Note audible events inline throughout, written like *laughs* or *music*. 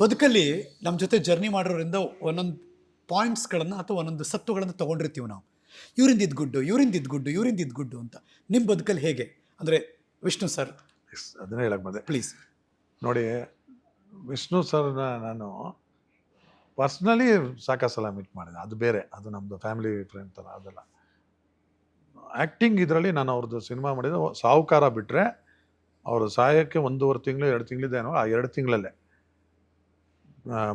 ಬದುಕಲ್ಲಿ ನಮ್ಮ ಜೊತೆ ಜರ್ನಿ ಮಾಡೋರಿಂದ ಒಂದೊಂದು ಪಾಯಿಂಟ್ಸ್ಗಳನ್ನು ಅಥವಾ ಒಂದೊಂದು ಸತ್ವಗಳನ್ನು ತೊಗೊಂಡಿರ್ತೀವಿ ನಾವು. ಇವರಿಂದ ಇದು ಗುಡ್ಡು ಇವರಿಂದ ಇದು ಗುಡ್ಡು ಇವರಿಂದ ಇದು ಗುಡ್ಡು ಅಂತ. ನಿಮ್ಮ ಬದುಕಲ್ಲಿ ಹೇಗೆ? ಅಂದರೆ ವಿಷ್ಣು ಸರ್ ಅದನ್ನೇ ಹೇಳಕ್ ಬಂದೆ. ಪ್ಲೀಸ್ ನೋಡಿ ವಿಷ್ಣು ಸರ್ನ ನಾನು ಪರ್ಸ್ನಲಿ ಸಾಕಷ್ಟು ಸಲ ಮೀಟ್ ಮಾಡಿದೆ. ಅದು ಬೇರೆ ಅದು ನಮ್ಮದು ಫ್ಯಾಮಿಲಿ ಫ್ರೆಂಡ್ ಥರ ಅದೆಲ್ಲ. ಆ್ಯಕ್ಟಿಂಗ್ ಇದರಲ್ಲಿ ನಾನು ಅವ್ರದ್ದು ಸಿನಿಮಾ ಮಾಡಿದ ಸಾಹುಕಾರ ಬಿಟ್ಟರೆ ಅವರು ಸಾಯಕ್ಕೆ ಒಂದೂವರೆ ತಿಂಗಳು ಎರಡು ತಿಂಗಳಿದ್ದೇನೋ ಆ ಎರಡು ತಿಂಗಳಲ್ಲೇ.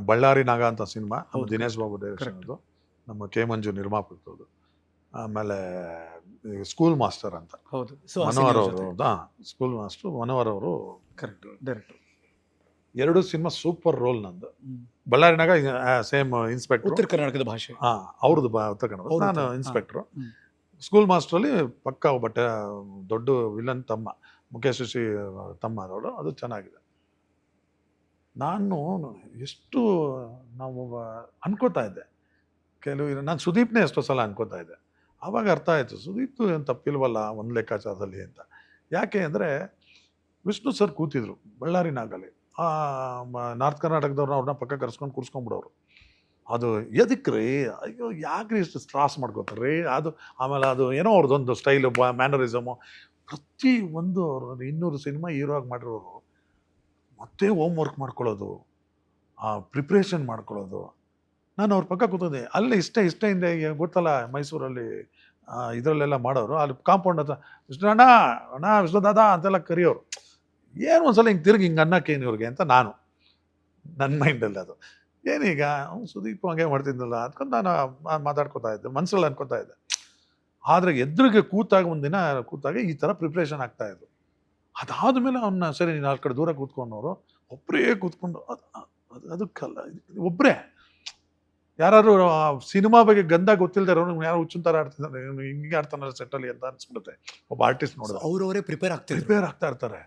ಬಳ್ಳಾರಿ ನಾಗ ಅಂತ ಸಿನಿಮಾ ನಮ್ಮ ದಿನೇಶ್ ಬಾಬು ಡೈರೆಕ್ಷನ್ ಅದು ನಮ್ಮ ಕೆ ಮಂಜು ನಿರ್ಮಾಪಕದ್ದು ಆಮೇಲೆ ಸ್ಕೂಲ್ ಮಾಸ್ಟರ್ ಅಂತ. ಹೌದು ಮನೋಹರ್ ಅವರು ಸ್ಕೂಲ್ ಮಾಸ್ಟರ್ ಮನೋಹರ್ ಅವರು. ಕರೆಕ್ಟ್ ಡೈರೆಕ್ಟರ್ ಎರಡು ಸಿನಿಮಾ ಸೂಪರ್ ರೋಲ್ ನಂದು. ಬಳ್ಳಾರಿನಾಗ ಸೇಮ್ ಇನ್ಸ್ಪೆಕ್ಟರ್ ಉತ್ತರ ಕರ್ನಾಟಕದ ಭಾಷೆ. ಹಾ ಅವ್ರದ್ದು ಬಾ ಉತ್ತರ ಕನ್ನಡ. ನಾನು. ಇನ್ಸ್ಪೆಕ್ಟ್ರು. ಸ್ಕೂಲ್ ಮಾಸ್ಟ್ರಲ್ಲಿ ಪಕ್ಕ ಬಟ್ಟೆ ದೊಡ್ಡ ವಿಲನ್ ತಮ್ಮ ಮುಖೇಶ್ ಶಶಿ ತಮ್ಮ ಅವರು ಅದು ಚೆನ್ನಾಗಿದೆ. ನಾನು ಎಷ್ಟು ನಾವು ಅನ್ಕೋತಾ ಇದ್ದೆ. ಕೆಲವು ನಾನು ಸುದೀಪ್ನೇ ಎಷ್ಟೋ ಸಲ ಅನ್ಕೋತಾ ಇದ್ದೆ. ಆವಾಗ ಅರ್ಥ ಆಯಿತು, ಸುದೀಪ್ ಏನು ತಪ್ಪಿಲ್ವಲ್ಲ ಒಂದು ಲೆಕ್ಕಾಚಾರದಲ್ಲಿ ಅಂತ. ಯಾಕೆ ಅಂದರೆ, ವಿಷ್ಣು ಸರ್ ಕೂತಿದ್ರು ಬಳ್ಳಾರಿನಾಗಲ್ಲಿ ಆ ನಾರ್ತ್ ಕರ್ನಾಟಕದವ್ರನ್ನ ಅವ್ರನ್ನ ಪಕ್ಕ ಕರ್ಸ್ಕೊಂಡು ಕೂರಿಸ್ಕೊಂಡ್ಬಿಡೋರು. ಅದು ಎದಕ್ಕೆ ರೀ? ಅಯ್ಯೋ ಯಾಕ್ರಿ ಇಷ್ಟು ತ್ರಾಸ್ ಮಾಡ್ಕೋತಾರೆ ಅದು, ಆಮೇಲೆ ಅದು ಏನೋ ಅವ್ರದ್ದೊಂದು ಸ್ಟೈಲು ಮ್ಯಾನರಿಸಮು ಪ್ರತಿ ಒಂದು ಅವ್ರು, ಇನ್ನೂರು ಸಿನಿಮಾ ಹೀರೋ ಆಗಿ ಮಾಡಿರೋರು ಮತ್ತೆ ಹೋಮ್ ವರ್ಕ್ ಮಾಡ್ಕೊಳ್ಳೋದು, ಆ ಪ್ರಿಪ್ರೇಷನ್ ಮಾಡ್ಕೊಳ್ಳೋದು. ನಾನು ಅವ್ರ ಪಕ್ಕ ಕೂತಿದ್ದೆ. ಅಲ್ಲಿ ಇಷ್ಟ ಇಷ್ಟ ಹಿಂದೆ ಗೊತ್ತಲ್ಲ ಮೈಸೂರಲ್ಲಿ ಇದರಲ್ಲೆಲ್ಲ ಮಾಡೋರು. ಅಲ್ಲಿ ಕಾಂಪೌಂಡ್ ಹತ್ರ, ವಿಷ್ಣು ಅಣ್ಣ ಅಣ್ಣ, ವಿಷ್ಣು ದಾದ ಅಂತೆಲ್ಲ ಕರೆಯೋರು. ಏನು ಒಂದ್ಸಲ ಹಿಂಗೆ ತಿರುಗಿ ಹಿಂಗೆ ಅನ್ನಕ್ಕೇನು ಇವ್ರಿಗೆ ಅಂತ ನಾನು ನನ್ನ ಮೈಂಡಲ್ಲಿ ಅದು. ಏನೀಗ ಸುದೀಪ್ ಹಂಗೆ ಮಾಡ್ತಿದ್ದಲ್ಲ ಅದ್ಕೊಂಡು ನಾನು ಮಾತಾಡ್ಕೊತಾ ಇದ್ದೆ ಮನಸ್ಸಲ್ಲಿ ಅನ್ಕೋತಾ ಇದ್ದೆ. ಆದರೆ ಎದುರಿಗೆ ಕೂತಾಗ ಒಂದಿನ, ಕೂತಾಗ ಈ ಥರ ಪ್ರಿಪ್ರೇಷನ್ ಆಗ್ತಾ ಇದ್ರು ಅದಾದಮೇಲೆ ಅವನ್ನ ಸರಿ ನಾಲ್ಕು ಕಡೆ ದೂರ ಕೂತ್ಕೊಂಡವರು ಒಬ್ಬರೇ ಕೂತ್ಕೊಂಡು ಅದು ಅದು ಅದಕ್ಕಲ್ಲ ಒಬ್ಬರೇ ಯಾರು ಸಿನಿಮಾ ಬಗ್ಗೆ ಗಂಧ ಗೊತ್ತಿಲ್ಲದೆ ಇರೋನು ಯಾರು ಹುಚ್ಚುಂತಾರ ಆಡ್ತಿದ್ದಾರೆ ಹಿಂಗೆ ಆಡ್ತಾನೆ ಸೆಟ್ಟಲ್ಲಿ ಅಂತ ಅನ್ಸ್ಬಿಡುತ್ತೆ. ಒಬ್ಬ ಆರ್ಟಿಸ್ಟ್ ನೋಡಿದ ಅವರವರೇ ಪ್ರಿಪೇರ್ ಆಗ್ತಾರೆ ಪ್ರಿಪೇರ್ ಆಗ್ತಾ ಇರ್ತಾರೆ.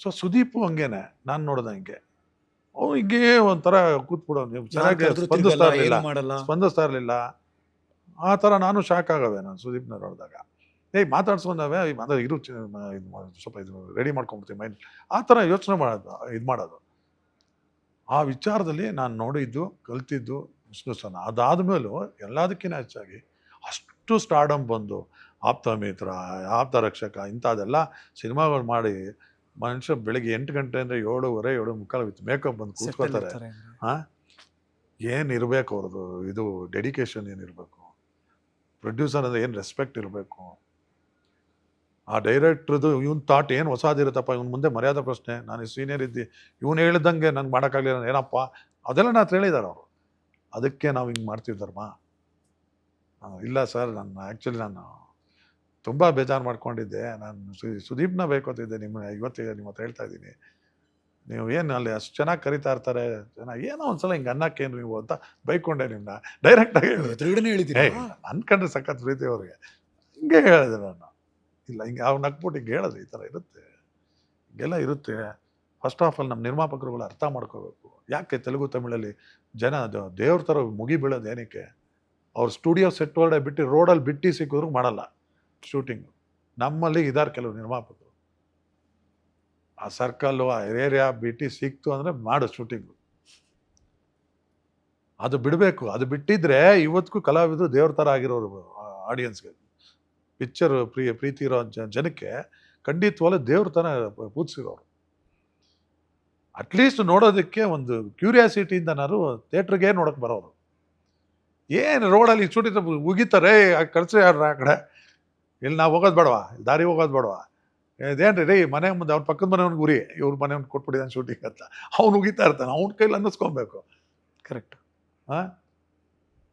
ಸೊ ಸುದೀಪ್ ಹಂಗೇನೆ ನಾನು ನೋಡ್ದೆ ಹಂಗೆ. ಅವ್ನು ಹಿಂಗೆ ಒಂಥರ ಕೂತ್ಬಿಡೋ ನೀವು ಚೆನ್ನಾಗಿ ಸ್ಪಂದಿಸ್ತಾ ಇರಲಿಲ್ಲ. ಸ್ಪಂದಿಸ್ತಾ ಇರಲಿಲ್ಲ. ಆ ಥರ ನಾನು ಶಾಕ್ ಆಗೋದೆ ನಾನು ಸುದೀಪ್ನ ನೋಡಿದಾಗ ಏಯ್ ಮಾತಾಡ್ಸ್ಕೊಂಡವೆ ಮ- ಇದು ಸ್ವಲ್ಪ ಇದು ರೆಡಿ ಮಾಡ್ಕೊಂಬಿಡ್ತೀವಿ ಮೈಂಡ್ ಆ ಥರ ಯೋಚನೆ ಮಾಡೋದು ಇದು ಮಾಡೋದು. ಆ ವಿಚಾರದಲ್ಲಿ ನಾನು ನೋಡಿದ್ದು ಕಲ್ತಿದ್ದು ವಿಷ್ಣು ಅದಾದ ಅದಾದಮೇಲೂ ಎಲ್ಲದಕ್ಕಿಂತ ಹೆಚ್ಚಾಗಿ ಅಷ್ಟು ಸ್ಟಾರ್ಡಮ್ ಬಂದು ಆಪ್ತ ಮಿತ್ರ ಆಪ್ತ ರಕ್ಷಕ ಇಂಥದ್ದೆಲ್ಲ ಸಿನಿಮಾಗಳು ಮಾಡಿ ಮನುಷ್ಯ ಬೆಳಿಗ್ಗೆ ಎಂಟು ಗಂಟೆ ಅಂದರೆ ಏಳುವರೆ ಏಳು ಮುಕ್ಕಾಲು ವಿತ್ ಮೇಕಪ್ ಬಂದು ಕೂತ್ಕೊಳ್ತಾರೆ. ಹಾಂ ಕೂತ್ಕೋತಾರೆ ಇರ್ತಾರೆ. ಏನು ಇರಬೇಕು ಅವ್ರದ್ದು ಇದು ಡೆಡಿಕೇಶನ್ ಏನಿರಬೇಕು ಪ್ರೊಡ್ಯೂಸರ್ ಅಂದರೆ ಏನು ರೆಸ್ಪೆಕ್ಟ್ ಇರಬೇಕು? ಆ ಡೈರೆಕ್ಟ್ರದು ಇವನ್ ಥಾಟ್ ಏನು ಹೊಸದಿರುತ್ತಪ್ಪ? ಇವ್ನ ಮುಂದೆ ಮರ್ಯಾದೆ ಪ್ರಶ್ನೆ. ನಾನು ಸೀನಿಯರ್ ಇದ್ದಿ. ಇವನು ಹೇಳ್ದಂಗೆ ನಂಗೆ ಮಾಡೋಕ್ಕಾಗಲಿಲ್ಲ. ಏನಪ್ಪ? ಅದೆಲ್ಲ ನಾನು ಹೇಳಿದ್ದಾರೆ ಅವರು. ಅದಕ್ಕೆ ನಾವು ಹಿಂಗೆ ಮಾಡ್ತೀವಿ ಧರ್ಮ ಇಲ್ಲ ಸರ್ ನಾನು ಆ್ಯಕ್ಚುಲಿ ನಾನು ತುಂಬ ಬೇಜಾರು ಮಾಡ್ಕೊಂಡಿದ್ದೆ. ನಾನು ಸು- ಸುದೀಪ್ನ ಬೇಕೋತಿದ್ದೆ ನಿಮ್ಮ ಇವತ್ತಿಗೆ ನಿಮ್ಮ ಹತ್ರ ಹೇಳ್ತಾ ಇದ್ದೀನಿ. ನೀವು ಏನು ಅಲ್ಲಿ ಅಷ್ಟು ಚೆನ್ನಾಗಿ ಕರಿತಾ ಇರ್ತಾರೆ? ಜನ ಏನೋ ಒಂದ್ಸಲ ಹಿಂಗೆ ಅನ್ನಕ್ಕೇನು ನೀವು ಅಂತ ಬೈಕೊಂಡೆ ನಿಮ್ಮನ್ನ ಡೈರೆಕ್ಟಾಗಿ ಹೇಳಿದೆ ಹೇಳಿದ್ದೀನಿ ಅನ್ಕೊಂಡ್ರೆ ಸಖತ್ ಪ್ರೀತಿ ಅವ್ರಿಗೆ. ಹಿಂಗೆ ಹೇಳಿದೆ ನಾನು ಇಲ್ಲ, ಹಿಂಗೆ ಅವ್ರು ನಗ್ಬಿಟ್ಟು ಹಿಂಗೆ ಈ ಥರ ಇರುತ್ತೆ. ಹಿಂಗೆಲ್ಲ ಇರುತ್ತೆ. ಫಸ್ಟ್ ಆಫ್ ಆಲ್ ನಮ್ಮ ನಿರ್ಮಾಪಕರುಗಳು ಅರ್ಥ ಮಾಡ್ಕೋಬೇಕು. ಯಾಕೆ ತೆಲುಗು ತಮಿಳಲ್ಲಿ ಜನ ದೇವ್ರ ಥರ ಮುಗಿ ಬೀಳೋದು ಏನಕ್ಕೆ? ಅವ್ರು ಸ್ಟುಡಿಯೋ ಸೆಟ್ ಒಳಗಡೆ ಬಿಟ್ಟು ರೋಡಲ್ಲಿ ಬಿಟ್ಟು ಸಿಕ್ಕಿದ್ರು ಮಾಡಲ್ಲ ಶೂಟಿಂಗು. ನಮ್ಮಲ್ಲಿ ಇದಾರೆ ಕೆಲವು ನಿರ್ಮಾಪಕರು. ಆ ಸರ್ಕಲ್ಲು ಆ ಏರಿಯಾ ಬಿಟ್ಟು ಸಿಕ್ತು ಅಂದರೆ ಮಾಡು ಶೂಟಿಂಗು. ಅದು ಬಿಡಬೇಕು. ಅದು ಬಿಟ್ಟಿದ್ರೆ ಇವತ್ತಿಗೂ ಕಲಾವಿದರು ದೇವ್ರ ಥರ ಆಗಿರೋರು ಆಡಿಯನ್ಸ್ಗೆ ಪಿಕ್ಚರ್ ಪ್ರಿಯ ಪ್ರೀತಿ ಇರೋ ಜ- ಜನಕ್ಕೆ ಖಂಡಿತವಾಗ್ಲೂ ದೇವ್ರ ತನ ಪೂಜಿಸಿರೋರು. ಅಟ್ಲೀಸ್ಟ್ ನೋಡೋದಕ್ಕೆ ಒಂದು ಕ್ಯೂರಿಯಾಸಿಟಿಯಿಂದನಾರು ಥಿಯೇಟ್ರಿಗೆ ನೋಡೋಕೆ ಬರೋರು. ಏನು ರೋಡಲ್ಲಿ ಶೂಟಿಂಗ್ ಉಗಿತಾರೆ ಕಳ್ಸಿ ಯಾರು ಆ ಕಡೆ? ಇಲ್ಲಿ ನಾವು ಹೋಗೋದು ಬೇಡವಾ? ಇಲ್ಲಿ ದಾರಿ ಹೋಗೋದು ಬೇಡವಾ? ಇದೇನ್ರಿ ರೀ ಮನೆ ಮುಂದೆ ಅವ್ನ ಪಕ್ಕದ ಮನೆಯವ್ನಿಗೆ ಗುರಿ ಇವ್ರ ಮನೆಯವ್ನು ಕೊಟ್ಬಿಟ್ಟಿದ್ದಾನೆ ಶೂಟಿಂಗ್ ಅಂತ. ಅವ್ನು ಉಗಿತಾ ಇರ್ತಾನೆ ಅವ್ನ ಕೈಲಿ ಅನ್ನಿಸ್ಕೊಬೇಕು. ಕರೆಕ್ಟ್